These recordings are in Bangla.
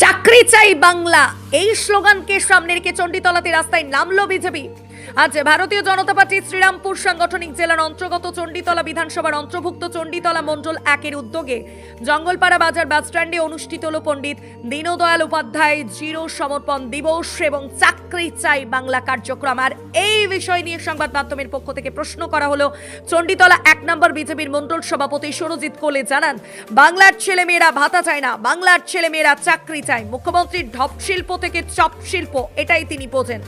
চাকরি চাই বাংলা। এই স্লোগানকে সামনে রেখে চণ্ডীতলাতে রাস্তায় নামলো বিজেপি। আজ ভারতীয় জনতা পার্টি শ্রীরামপুর সাংগঠনিক জেলার অন্তর্গত চণ্ডীতলা বিধানসভার অন্তর্ভুক্ত চণ্ডীতলা মণ্ডল একের উদ্যোগে জঙ্গলপাড়া বাজার বাসস্ট্যান্ডে অনুষ্ঠিত হল পণ্ডিত দীনদয়াল উপাধ্যায় জিরো সমর্পণ দিবস এবং চাকরি চাই বাংলা কার্যক্রম। আর এই বিষয় নিয়ে সংবাদ মাধ্যমের পক্ষ থেকে প্রশ্ন করা হলো, চণ্ডীতলা এক নম্বর বিজেপির মণ্ডল সভাপতি সুরজিৎ কোলে জানান, বাংলার ছেলেমেয়েরা ভাতা চায় না, বাংলার ছেলেমেয়েরা চাকরি চায়। মুখ্যমন্ত্রীর ঢপ শিল্প থেকে চপ শিল্প, এটাই তিনি বোঝেন।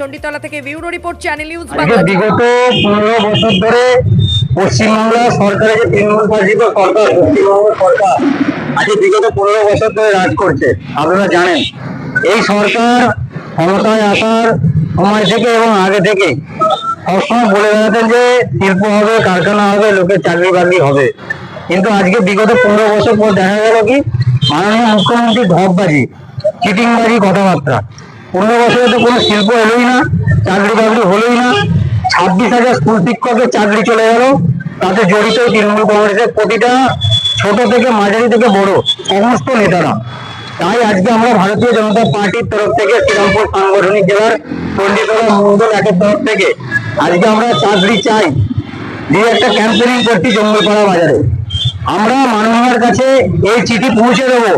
চণ্ডীতলা থেকে bureau report channel news Bangla. বিগত পনেরো বছর ধরে পশ্চিমবাংলা সরকারের যে তৃণমূল শাসিত সরকার পশ্চিমবঙ্গ সরকার আজকে বিগত পনেরো বছর ধরে রাজ করছে আপনারা জানেন। এই সরকার ক্ষমতায় আসার সময় থেকে এবং আগে থেকে সবসময় বলে বেড়াতেন যে শিল্প হবে কারখানা হবে লোকের চাকরি বাকরি হবে। কিন্তু আজকে বিগত পনেরো বছর পর দেখা গেল কি মাননীয় মুখ্যমন্ত্রী ঢপবাজি চিটিংবাজি কথাবার্তা। পনেরো বছরে তো কোনো শিল্প এলোই না, চাকরি বাকরি হলোই না। ছাব্বিশ হাজার স্কুল শিক্ষকের চাকরি চলে গেল। তাতে জড়িত তৃণমূল কংগ্রেসের প্রতিটা ছোট থেকে মাঝারি থেকে বড় সমস্ত নেতারা। তাই আজকে আমরা ভারতীয় জনতা পার্টির তরফ থেকে শ্রীরামপুর সাংগঠনিক জেলার পন্ডিতলা মন্ডল একের তরফ থেকে আজকে আমরা চাকরি চাই। দিয়ে একটা ক্যাম্পেনিং করছি জঙ্গলপাড়া বাজারে। আমরা মাননীয়ার কাছে এই চিঠি পৌঁছে দেবো।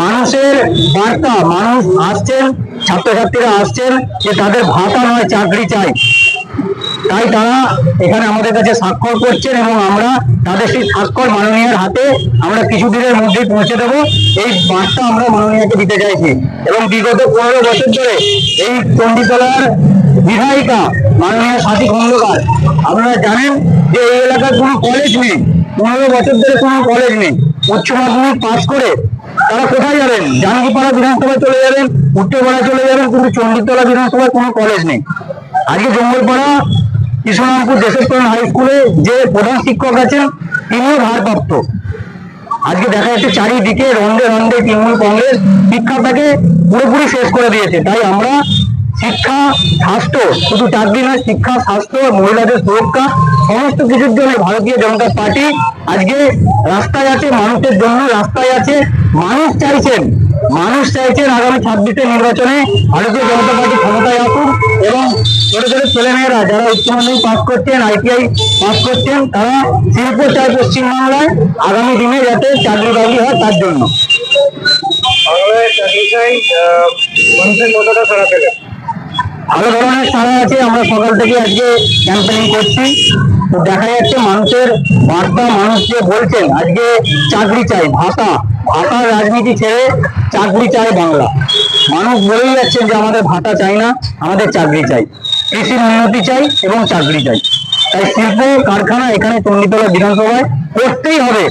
মানুষের বার্তা, মানুষ আসছেন ছাত্রছাত্রীরা আসছেন যে তাদের ভাতা নয়, চাকরি চাই। তাই তারা এখানে আমাদের কাছে স্বাক্ষর করছেন এবং আমরা তাদের সেই স্বাক্ষর মাননীয়ার হাতে আমরা কিছুদিনের মধ্যেই পৌঁছে দেবো। এই বার্তা আমরা মাননীয়াকে দিতে চাইছি। এবং বিগত পনেরো বছর ধরে এই চণ্ডীতলার বিধায়িকা মাননীয় সাথী খন্দকার, আপনারা জানেন যে এই এলাকার কোনো কলেজ নেই। পনেরো বছর ধরে কোনো কলেজ নেই। উচ্চ মাধ্যমিক পাশ করে তারা কোথায় যাবেন? জানকীপাড়া বিধানসভায় চলে যাবেন উত্তরপাড়ায় চলে যাবেন, কিন্তু চণ্ডীতলা বিধানসভায় কোনো কলেজ নেই। আজকে জঙ্গলপাড়া কৃষ্ণরামপুর দেশেশ্বরণ হাই স্কুলে যে প্রধান শিক্ষক আছেন, তিনিও ভারপ্রাপ্ত। আজকে দেখা যাচ্ছে চারিদিকে রন্ধে রন্ধে তৃণমূল কংগ্রেস শিক্ষাটাকে পুরোপুরি শেষ করে দিয়েছে। তাই আমরা শিক্ষা, স্বাস্থ্য, শুধু চাকরি নয়, শিক্ষা, স্বাস্থ্য, মহিলাদের সুরক্ষা, সমস্ত কিছুর জন্য ভারতীয় জনতা পার্টি আজকে রাস্তায় আছে, মানুষের জন্য রাস্তায় আছে। মানুষ চাইছেন মানুষ চাইছেন আগামী ছাব্বিশের নির্বাচনে ভারতীয় জনতা পার্টি ক্ষমতায় আসুক এবং ছোট ছোট ছেলেমেয়েরা যারা উচ্চ মাধ্যমিক পাস করছেন, আইটিআই পাস করছেন, তারা শিল্প চায় পশ্চিমবাংলায় আগামী দিনে যাতে চাকরি বাকরি হয় তার জন্য। চাকরি চাই মানুষের কতটা সারা ভালো ধরনের সারা আছে, আমরা সকাল থেকে আজকে ক্যাম্পেনিং করছি। তো দেখা যাচ্ছে মানুষের বার্তা, মানুষ যে বলছেন, আজকে চাকরি চাই ভাষা ভাষার রাজনীতি ছেড়ে চাকরি চাই বাংলা। মানুষ বলেই যাচ্ছেন যে আমাদের ভাতা চাই না, আমাদের চাকরি চাই। কৃষির উন্নতি চাই এবং চাকরি চাই। তাই শিল্প কারখানা এখানে চণ্ডীতলা বিধানসভায় করতেই হবে।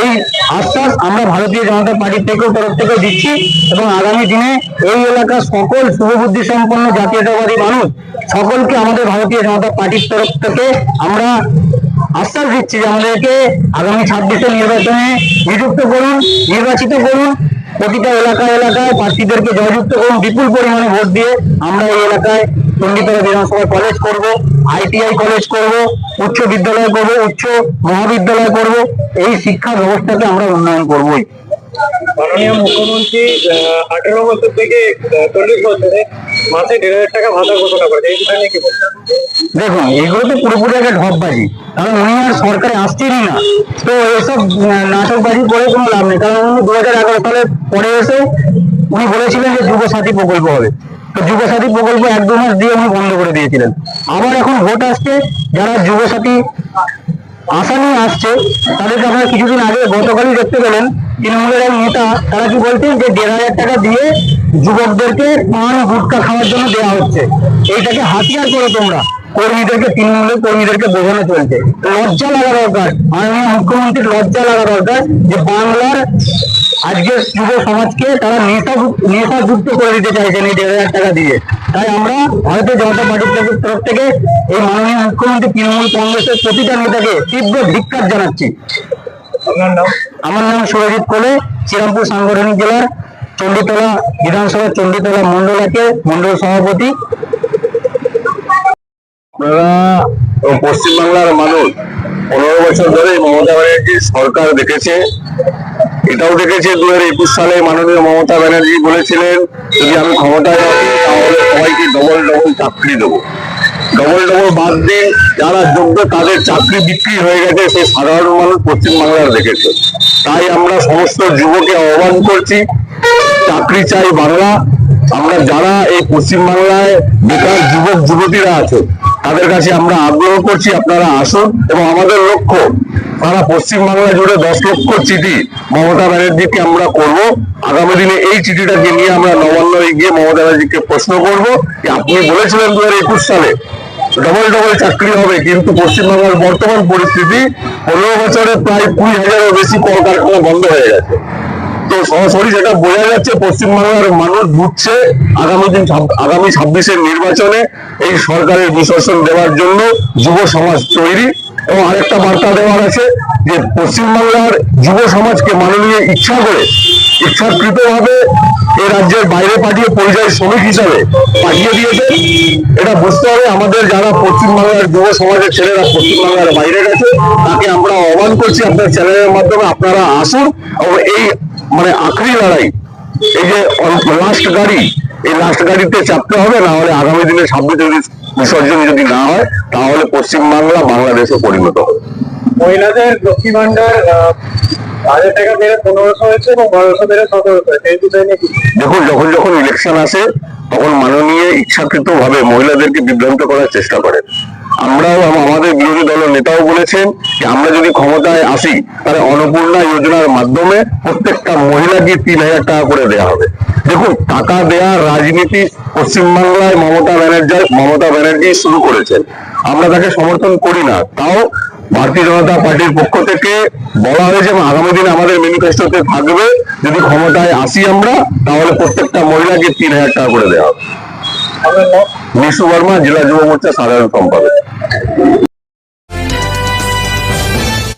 এই আশ্বাস আমরা ভারতীয় জনতা পার্টির থেকেও তরফ থেকে দিচ্ছি এবং আগামী দিনে এই এলাকার সকল শুভবুদ্ধি সম্পন্ন জাতীয়তাবাদী মানুষ সকলকে আমাদের ভারতীয় জনতা পার্টির তরফ থেকে আমরা আশ্বাস দিচ্ছি যে আমাদেরকে আগামী ছাব্বিশে নির্বাচনে নিযুক্ত করুন, নির্বাচিত করুন। প্রতিটা এলাকা এলাকায় প্রার্থীদেরকে জয়যুক্ত করুন, বিপুল পরিমাণে ভোট দিয়ে আমরা এই এলাকায় চণ্ডীতলা বিধানসভা কলেজ করব আইটিআই কলেজ করব উচ্চ বিদ্যালয় করব উচ্চ মহাবিদ্যালয় করব এই শিক্ষা ব্যবস্থাকে আমরা উন্নয়ন করবই। মাননীয় মুখ্যমন্ত্রী আঠেরো বছর থেকে চল্লিশ বছরে মাসে দেড় হাজার টাকা ভাতা ঘোষণা করেছে এই নিয়ে কি বলছেন? দেখুন এগুলো তো পুরোপুরি একটা ঢপবাজি কারণ উনি আর সরকারে আসছেনই না। তো এসব নাটকবাজি করে কোনো লাভ নেই কারণ উনি দু হাজার এগারো সালে পরে এসে উনি বলেছিলেন যে যুব সাথী প্রকল্প হবে। তো যুব সাথী প্রকল্প এক দু মাস দিয়ে উনি বন্ধ করে দিয়েছিলেন। আবার এখন ভোট আসছে, যারা যুবসাথী আশা নিয়ে আসছে, তাদেরকে আপনারা কিছুদিন আগে গতকালই দেখতে পেলেন, তৃণমূলের এক নেতা, তারা কি বলছেন যে দেড় হাজার টাকা দিয়ে যুবকদেরকে পান, গুটকা খাওয়ার জন্য দেওয়া হচ্ছে। এইটাকে হাতিয়ার করে তোমরা। কর্মীদেরকে, তৃণমূলের কর্মীদেরকে বোঝানো চলছে। লজ্জা লাগা দরকার। মাননীয় মুখ্যমন্ত্রীর লজ্জা লাগা দরকার যে বাংলার আজকের যুব সমাজকে তারা নেশা নেশা যুক্ত করে দিতে চাইছেন এই দেড় হাজার টাকা দিয়ে। তাই আমরা ভারতীয় জনতা পার্টির তরফ- তরফ থেকে এই মাননীয় মুখ্যমন্ত্রী তৃণমূল কংগ্রেসের প্রতিটা নেতাকে তীব্র ধিক্কার জানাচ্ছি। আমার নাম সুরজিৎ কোলে শ্রীরামপুর সাংগঠনিক জেলার চণ্ডীতলা বিধানসভা চণ্ডীতলা মন্ডল একে মন্ডল সভাপতি। আপনারা পশ্চিমবাংলার মানুষ পনেরো বছর ধরে মমতা ব্যানার্জির সরকার দেখেছে। এটাও দেখেছে দু হাজার একুশ সালে মাননীয় মমতা ব্যানার্জি বলেছিলেন, যদি আমি ক্ষমতায় আসি, তাহলে সবাইকে ডবল ডবল চাকরি দেবো। ডবল ডবল বাদ দিন যারা যোগ্য, তাদের চাকরি বিক্রি হয়ে গেছে সে সাধারণ মানুষ পশ্চিমবাংলার দেখেছে। তাই আমরা সমস্ত যুবকে আহ্বান করছি, চাকরি চাই বাংলা। আমরা যারা এই পশ্চিমবাংলায় বেকার যুবক, যুবতীরা আছে, তাদের কাছে আমরা আগ্রহ করছি, আপনারা আসুন এবং আমাদের লক্ষ্য সারা পশ্চিমবাংলা জুড়ে দশ লক্ষ চিঠি মমতা ব্যানার্জিকে আমরা করব। আগামী দিনে এই চিঠিটাকে নিয়ে আমরা নবান্নে গিয়ে মমতা ব্যানার্জিকে প্রশ্ন করব। যে আপনি বলেছিলেন দু হাজার একুশ সালে ডবল ডবল চাকরি হবে, কিন্তু পশ্চিমবাংলার বর্তমান পরিস্থিতি পনেরো বছরে প্রায় কুড়ি হাজারের বেশি কলকারখানা বন্ধ হয়ে গেছে। তো সরাসরি যেটা বোঝা যাচ্ছে পশ্চিমবাংলার মানুষ বুঝছে আগামী দিন আগামী ছাব্বিশের নির্বাচনে এই সরকারের বিশ্বসন দেওয়ার জন্য যুব সমাজ তৈরি। এবং আরেকটা বার্তা দেওয়ার আছে যে পশ্চিমবাংলার যুব সমাজকে মাননীয় ইচ্ছা করে ইচ্ছাকৃত ভাবে এই রাজ্যের বাইরে পাঠিয়ে পরিযায়ী শ্রমিক হিসাবে পাঠিয়ে দিয়েছে। এটা বুঝতে হবে, আমাদের যারা পশ্চিমবাংলার যুব সমাজের ছেলেরা পশ্চিমবাংলার বাইরে গেছে, তাকে আমরা আহ্বান করছি আপনার চ্যানেলের মাধ্যমে আপনারা আসুন এবং এই মানে আখরি লড়াই, এই যে লাস্ট গাড়ি এই লাস্ট গাড়িতে চাপতে হবে না হলে আগামী দিনে ছাব্বিশ যদি বিসর্জন যদি না হয় তাহলে পশ্চিমবাংলা বাংলাদেশে পরিণত হবে। মহিলাদের লক্ষ্মী ভান্ডার হাজার টাকা বেড়ে পনেরোশো হয়েছে এবং বারোশো বেড়ে সতেরোশো হয়েছে এই বিষয় নিয়ে কি? দেখুন যখন যখন ইলেকশন আসে তখন মাননীয় ইচ্ছাকৃত ভাবে মহিলাদেরকে বিভ্রান্ত করার চেষ্টা করেন আমরাও আমাদের বিরোধী দলের নেতাও বলেছেন যে আমরা যদি ক্ষমতায় আসি তাহলে অন্নপূর্ণা যোজনার মাধ্যমে প্রত্যেকটা মহিলাকে তিন হাজার টাকা করে দেওয়া হবে। দেখুন, টাকা দেওয়ার রাজনীতি পশ্চিমবাংলায় মমতা ব্যানার্জি মমতা ব্যানার্জি শুরু করেছেন। আমরা তাকে সমর্থন করি না। তাও ভারতীয় জনতা পার্টির পক্ষ থেকে বলা হয়েছে আগামী দিনে আমাদের ম্যানিফেস্টোতে থাকবে। যদি ক্ষমতায় আসি আমরা, তাহলে প্রত্যেকটা মহিলাকে তিন হাজার টাকা করে দেওয়া হবে? বিশু বর্মা, জেলা যুব মোর্চা সাধারণ সম্পাদক।